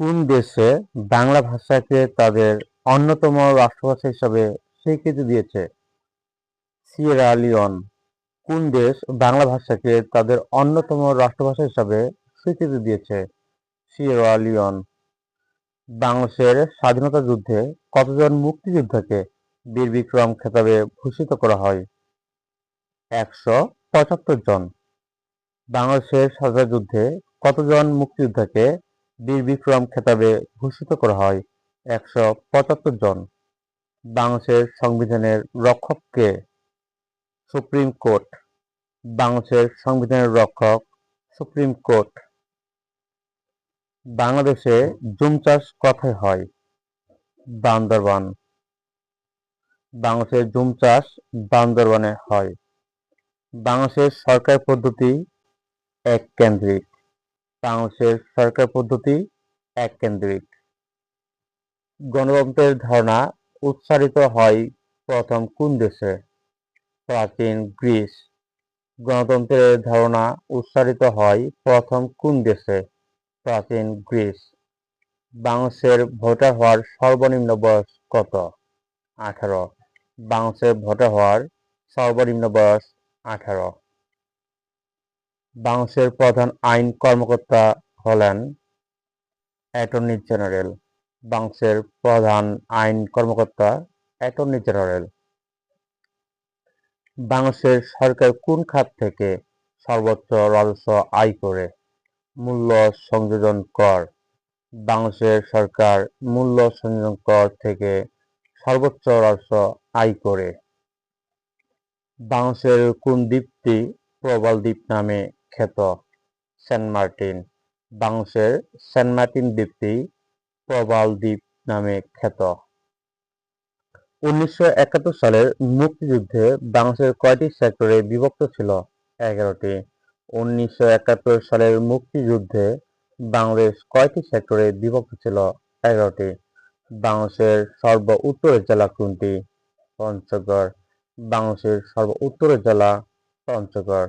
কোন দেশে বাংলা ভাষাকে তাদের অন্যতম রাষ্ট্রভাষা হিসাবে স্বীকৃতি দিয়েছে? সিয়েরা লিওন, কোন দেশ বাংলা ভাষাকে তাদের অন্যতম রাষ্ট্রভাষা হিসাবে স্বীকৃতি দিয়েছে? সিয়েরা লিওন, বাংলাদেশের স্বাধীনতা যুদ্ধে কতজন মুক্তিযোদ্ধাকে বীর বিক্রম খেতাবে ভূষিত করা হয়? একশো পঁচাত্তর জন, বাংলাদেশের স্বাধীনতা যুদ্ধে কতজন মুক্তিযোদ্ধাকে বীর বিক্রম খেতাবে ভূষিত করা হয় একশো পঁচাত্তর জন। বাংলাদেশের সংবিধানের রক্ষককে সুপ্রিম কোর্ট, বাংলাদেশের সংবিধানের রক্ষক সুপ্রিম কোর্ট। বাংলাদেশে জুম চাষ কথায় হয়, বান্দরবান। বাংলাদেশের জুম চাষ বান্দরবানে হয়। বাংলাদেশের সরকার পদ্ধতি এক কেন্দ্রিক বাংলাদেশের সরকার পদ্ধতি এক কেন্দ্রিক গণতন্ত্রের ধারণা উচ্চারিত হয় প্রথম কোন দেশে? প্রাচীন গ্রিস। গণতন্ত্রের ধারণা উচ্চারিত হয় প্রথম কোন দেশে? প্রাচীন গ্রিস। বাংলাদেশের ভোটার হওয়ার সর্বনিম্ন বয়স কত? আঠারো। বাংলাদেশের ভোটার হওয়ার সর্বনিম্ন বয়স আঠারো। বাংলাদেশের প্রধান আইন কর্মকর্তা হলেন অ্যাটর্নি জেনারেল। বাংলাদেশের প্রধান আইন কর্মকর্তা, অ্যাটর্নি জেনারেল। বাংলাদেশের সরকার কোন খাত থেকে সর্বোচ্চ রাজস্ব আয় করে? মূল্য সংযোজন কর। বাংলাদেশের সরকার মূল্য সংযোজন কর থেকে সর্বোচ্চ রাজস্ব আয় করে। বাংলাদেশের কোন দ্বীপটি প্রবাল দ্বীপ নামে খ্যাত সেন্ট মার্টিন, বাংলাদেশের সেন্ট মার্টিন দ্বীপটি প্রবাল দ্বীপ নামে খ্যাত। উনিশশো একাত্তর সালের মুক্তিযুদ্ধে বাংলাদেশের কয়টি সেক্টরে বিভক্ত ছিল? এগারোটি। উনিশশো একাত্তর সালের মুক্তিযুদ্ধে বাংলাদেশ কয়টি সেক্টরে বিভক্ত ছিল? এগারোটি। বাংলাদেশের সর্ব উত্তরের জেলা কোনটি? পঞ্চগড়। বাংলাদেশের সর্ব উত্তরের জেলা পঞ্চগড়।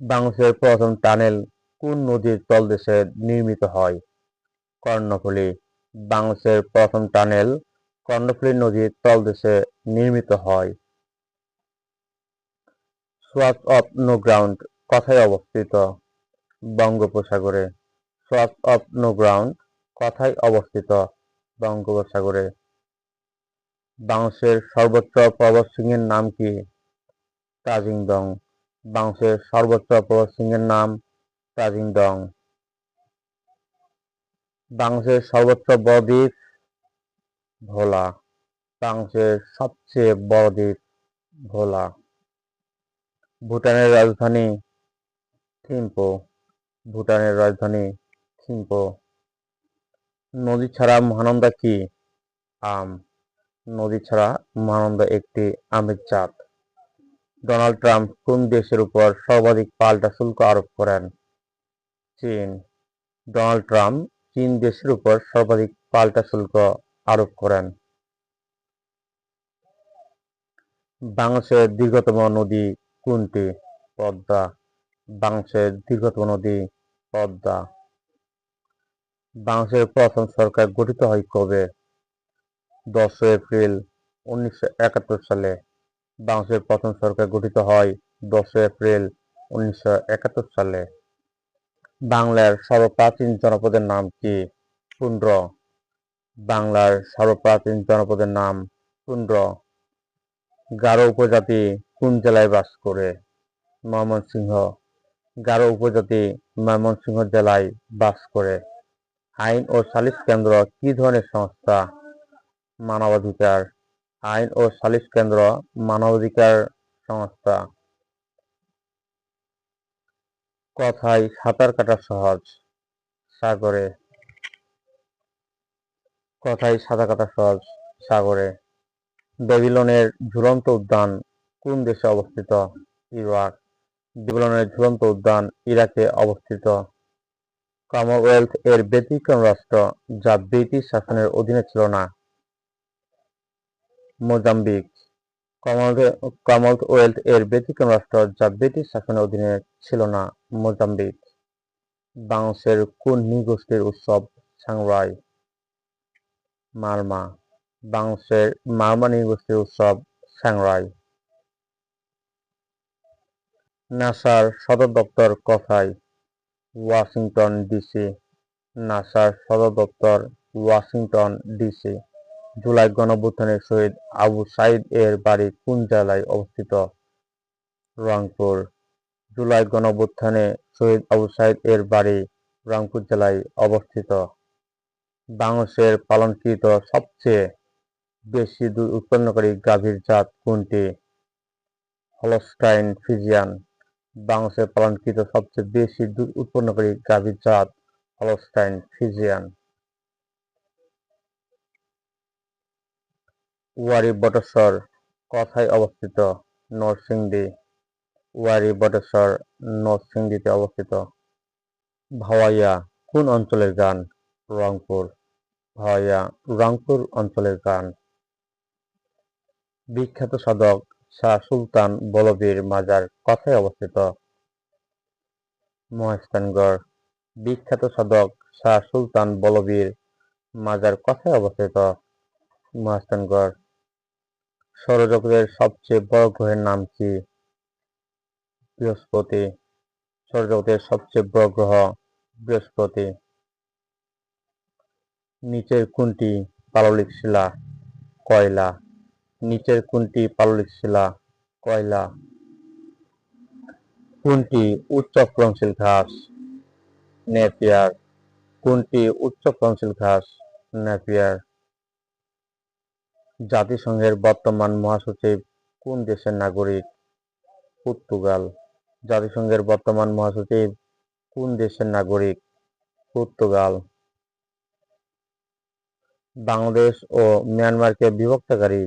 বাংলাদেশের প্রথম টানেল কোন নদীর তলদেশে নির্মিত হয়? কর্ণফুলী। বাংলাদেশের প্রথম টানেল কর্ণফুলী নদীর তলদেশে নির্মিত হয়। সোয়াচ অফ নো গ্রাউন্ড কথায় অবস্থিত? বঙ্গোপসাগরে। সোয়াচ অফ নো গ্রাউন্ড কথায় অবস্থিত? বঙ্গোপসাগরে। বাংলাদেশের সর্বোচ্চ পর্বত সিংহের নাম কি? তাজিংদং। বাংলাদেশের সর্বোচ্চ পর্বত সিংহের নাম তাজিংদং বাংলাদেশের সর্বোচ্চ বড় দ্বীপ ভোলা। বাংলাদেশের সবচেয়ে বড় দ্বীপ ভোলা। ভুটানের রাজধানী থিম্পো। ভুটানের রাজধানী থিম্পো। নদী ছাড়া মহানন্দা কি? আম। নদী ছাড়া মহানন্দা একটি আমের জাত। ডোনাল্ড ট্রাম্প কোন দেশের উপর সর্বাধিক পাল্টা শুল্ক আরোপ করেন? চীন। ডোনাল্ড ট্রাম্প চীন দেশের উপর সর্বাধিক পাল্টা শুল্ক আরোপ করেন। বাংলাদেশের দীর্ঘতম নদী কোনটি? পদ্মা। বাংলাদেশের দীর্ঘতম নদী পদ্মা। বাংলাদেশের প্রথম সরকার গঠিত হয় কবে? দশই এপ্রিল উনিশশো একাত্তর সালে। বাংলাদেশের প্রথম সরকার গঠিত হয় দশই এপ্রিল উনিশশো একাত্তর সালে। বাংলার সর্বপ্রাচীন জনপদের নাম কি? পুন্ড্র বাংলার সর্বপ্রাচীন জনপদের নাম পুন্ড্র গারো উপজাতি কোন জেলায় বাস করে? ময়মনসিংহ। গারো উপজাতি ময়মনসিংহ জেলায় বাস করে। আইন ও সালিশ কেন্দ্র কি ধরনের সংস্থা? মানবাধিকার আইন ও সালিশ কেন্দ্র মানবাধিকার সংস্থা। কথায় সাঁতার কাটা সহজ, সাগরে। কথায় সাঁতার কাটা সহজ, সাগরে। বেবিলনের ঝুলন্ত উদ্যান কোন দেশে অবস্থিত? ইরাক। বেবিলনের ঝুলন্ত উদ্যান ইরাকে অবস্থিত। কমনওয়েলথ এর ব্যতিক্রম রাষ্ট্র যা ব্রিটিশ শাসনের অধীনে ছিল না। মোজাম্বিক। কমনওয়েলথ এর ব্যতিক্রম রাষ্ট্র যা ব্রিটিশ শাসনের অধীনে ছিল না, মোজাম্বিক। বাংলাদেশের কোন নৃগোষ্ঠীর উৎসব? সাংরাই মারমা। বাংলাদেশের মারমা নৃগোষ্ঠীর উৎসব সাংরাই নাসার সদর দপ্তর কোথায়? Washington DC. নাসার সদর দপ্তর ওয়াশিংটন ডিসি। জুলাই গণঅভ্যুত্থানের শহীদ আবু সাইদ এর বাড়ি কোন জেলায় অবস্থিত? রংপুর। জুলাই গণঅভ্যুত্থানে শহীদ আবু সাইদ এর বাড়ি রংপুর জেলায় অবস্থিত। বাংলাদেশের পালনকৃত সবচেয়ে বেশি দুধ উৎপন্নকারী গাভীর জাত কোনটি? Holstein Friesian. বাংলাদেশের পালনকৃত সবচেয়ে বেশি দুধ উৎপন্নকারী গাভীর জাত হলস্টাইন ফিজিয়ান। ওয়ারি বটেশ্বর, কোথায় অবস্থিত, নরসিংদী। ওয়ারি বটেশ্বর, নরসিংদীতে অবস্থিত। ভাওয়াইয়া, কোন অঞ্চলের গান? রংপুর। ভাওয়াইয়া, রংপুর অঞ্চলের গান। বিখ্যাত সাধক শাহ সুলতান বলবীর মাজার, কোথায় অবস্থিত। মহাস্থানগড় বিখ্যাত সাধক শাহ সুলতান বলবীর মাজার, কোথায় অবস্থিত। মহাস্থানগড় সৌরজগতের সবচেয়ে বড় গ্রহের নাম কি? বৃহস্পতি। সৌরজগতের সবচেয়ে বড় গ্রহ বৃহস্পতি। নিচের কোনটি পাললিক শিলা? কয়লা। নিচের কোনটি পাললিক শিলা? কয়লা। কোনটি উচ্চ ফলনশীল ঘাস? নেপিয়ার। কোনটি উচ্চ ফলনশীল ঘাস? নেপিয়ার। জাতিসংঘের বর্তমান মহাসচিব কোন দেশের নাগরিক? পর্তুগাল। জাতিসংঘের বর্তমান মহাসচিব কোন দেশের নাগরিক? পর্তুগাল। বাংলাদেশ ও মিয়ানমারকে বিভক্তকারী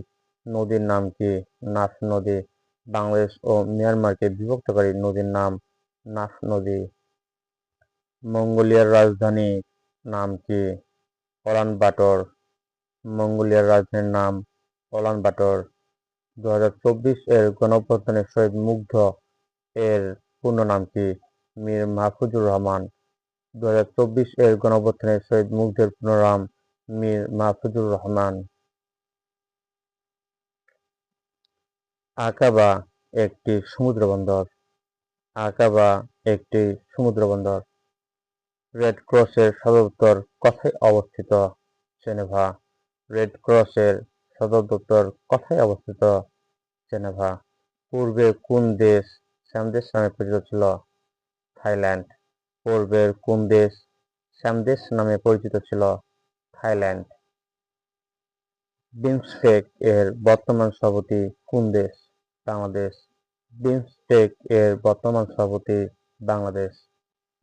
নদীর নাম কি নাফ নদী? বাংলাদেশ ও মিয়ানমারকে বিভক্তকারী নদীর নাম নাফ নদী। মঙ্গোলিয়ার রাজধানী নাম কি? অলান বাটর। মঙ্গোলিয়ার রাজধানীর নাম অলান বাটর দু এর গণঅভ্যুত্থানের শহীদ মুগ্ধ এর পূর্ণ নাম কি? মীর মাহফুজুর রহমান। দু এর গণঅভ্যুত্থানের শহীদ মুগ্ধের পূর্ণ নাম মীর মাহফুজুর রহমান। আকাবা একটি সমুদ্র বন্দর। আকাবা একটি সমুদ্র বন্দর। রেড ক্রসের সদর দপ্তর কোথায় অবস্থিত? জেনেভা। রেড ক্রসের সদর দপ্তর কোথায় অবস্থিত? জেনেভা। পূর্বে কোন দেশ শ্যামদেশ নামে পরিচিত ছিল? থাইল্যান্ড। পূর্বের কোন দেশ শ্যামদেশ নামে পরিচিত ছিল? থাইল্যান্ড। বিমস্টেক এর বর্তমান সভাপতি কোন দেশ? বাংলাদেশ। বিমস্টেক এর বর্তমান সভাপতি বাংলাদেশ।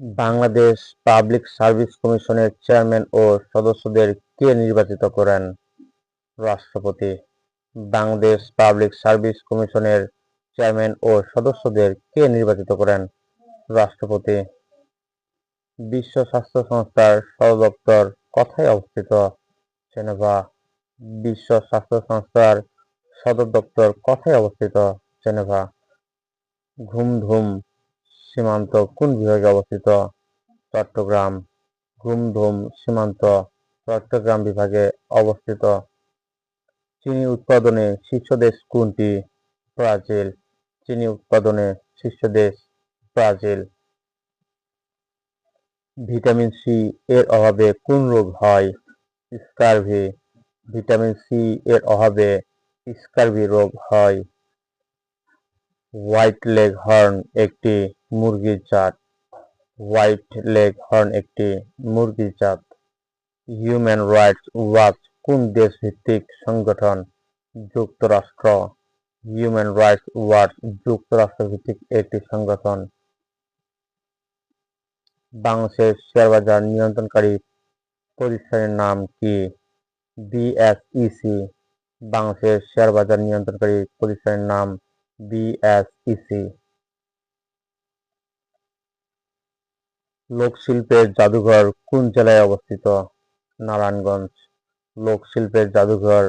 বাংলাদেশ পাবলিক সার্ভিস কমিশনের চেয়ারম্যান ও সদস্যদের কে নির্বাচিত করেন? রাষ্ট্রপতি, বাংলাদেশ পাবলিক সার্ভিস কমিশনের চেয়ারম্যান ও সদস্যদের কে নির্বাচিত করেন? রাষ্ট্রপতি, বিশ্ব স্বাস্থ্য সংস্থার সদর দপ্তর কোথায় অবস্থিত? জেনেভা, বিশ্ব স্বাস্থ্য সংস্থার সদর দপ্তর কোথায় অবস্থিত? জেনেভা ঘুমধুম সীমান্ত, কোন বিভাগে অবস্থিত? চট্টগ্রাম ঘুমধুম সীমান্ত, চট্টগ্রাম বিভাগে অবস্থিত। চিনি উৎপাদনে শীর্ষ দেশ কোনটি? ব্রাজিল। চিনি উৎপাদনে শীর্ষ দেশ ব্রাজিল। ভিটামিন সি এর অভাবে কোন রোগ হয়? স্কারভি। ভিটামিন সি এর অভাবে স্কারভি রোগ হয়। হোয়াইট লেগ হর্ন একটি মুরগির জাত। হোয়াইট লেগ হর্ন একটি মুরগির জাত। হিউম্যান রাইটস ওয়াচ কোন দেশ ভিত্তিক সংগঠন যুক্তরাষ্ট্র? হিউম্যান রাইটস ওয়াচ যুক্তরাষ্ট্র ভিত্তিক একটি সংগঠন। বাংলাদেশের শেয়ার বাজার নিয়ন্ত্রণকারী প্রতিষ্ঠানের নাম কি? বিএসইসি বাংলাদেশের শেয়ার বাজার নিয়ন্ত্রণকারী প্রতিষ্ঠানের নাম বিএসইসি লোকশিল্পের জাদুঘর কোন জেলায় অবস্থিত? নারায়ণগঞ্জ। লোকশিল্পের জাদুঘর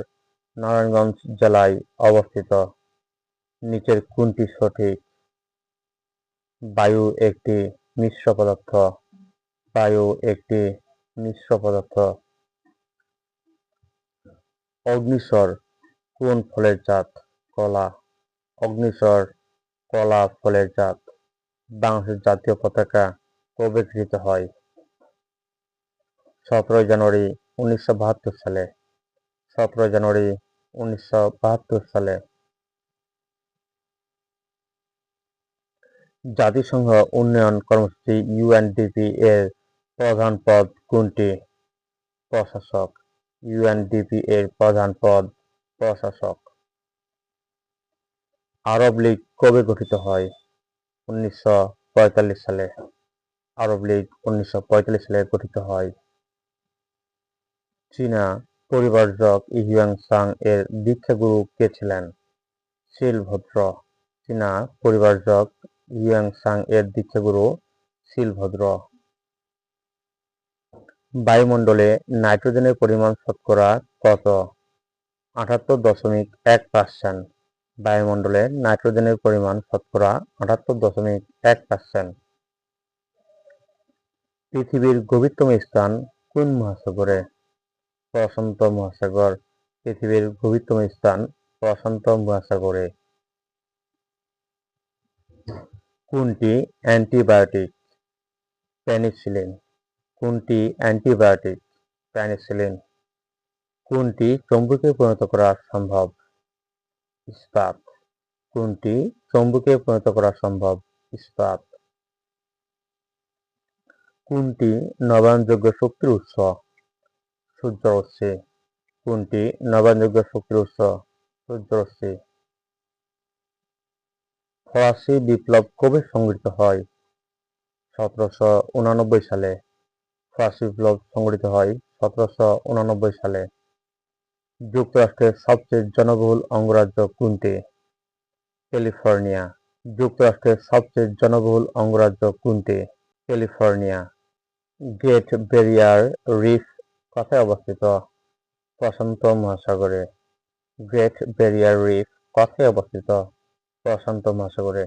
নারায়ণগঞ্জ জেলায় অবস্থিত। নিচের কোনটি সঠিক? বায়ু একটি মিশ্র পদার্থ। বায়ু একটি মিশ্র পদার্থ। অগ্নিস্বর কোন ফলের জাত? কলা। অগ্নিস্বর কলা ফলের জাত। বাংলাদেশের জাতীয় পতাকা কবে গৃহীত হয়। সতেরোই জানুয়ারি উনিশশো বাহাত্তর সালে। সতেরো জানুয়ারি উনিশশো বাহাত্তর সালে। জাতিসংঘ উন্নয়ন কর্মসূচি ইউএনডিপি এর প্রধান পদ কোনটি? প্রশাসক। ইউএনডিপি এর প্রধান পদ প্রশাসক। আরব লীগ কবে গঠিত হয়? উনিশশো পঁয়তাল্লিশ সালে। আরব লীগ উনিশশো পঁয়তাল্লিশ সালে গঠিত হয়। চীনা পরিবারজক ইহিয়াং সাং এর দীক্ষাগুরু কে ছিলেন? শিলভদ্র চীনা পরিবারজক ইহিয়াং সাং এর দীক্ষাগুরু শিলভদ্র বায়ুমণ্ডলে নাইট্রোজেনের পরিমাণ শতকরা কত? আটাত্তর দশমিক এক পার্সেন্ট বায়ুমণ্ডলে নাইট্রোজেনের পরিমাণ শতকরা আটাত্তর দশমিক এক পার্সেন্ট পৃথিবীর গভীরতম স্থান কোন মহাসাগরে? প্রশান্ত মহাসাগর, পৃথিবীর গভীরতম স্থান প্রশান্ত মহাসাগরে। কোনটি অ্যান্টিবায়োটিক? পেনিসিলিন। কোনটি অ্যান্টিবায়োটিক? পেনিসিলিন। কোনটি চৌম্বকে পরিণত করা সম্ভব? ইস্পাত। কোনটি চৌম্বকে পরিণত করা সম্ভব? ইস্পাত। কোনটি নবায়নযোগ্য শক্তির উৎস? সূর্যরশ্মি কোনটি নবায়নযোগ্য শক্তির উৎস? সূর্যরশ্মি ফরাসি বিপ্লব কবে সংঘটিত হয়? সতেরোশো উনানব্বই সালে। ফরাসি বিপ্লব সংঘটিত হয় সতেরোশো উনানব্বই সালে। যুক্তরাষ্ট্রের সবচেয়ে জনবহুল অঙ্গরাজ্য কোনটি? ক্যালিফোর্নিয়া। যুক্তরাষ্ট্রের সবচেয়ে জনবহুল অঙ্গরাজ্য কোনটি? ক্যালিফোর্নিয়া। গ্রেট ব্যারিয়ার রিফ কোথায় অবস্থিত? প্রশান্ত মহাসাগরে। গ্রেট ব্যারিয়ার রিফ কোথায় অবস্থিত? প্রশান্ত মহাসাগরে।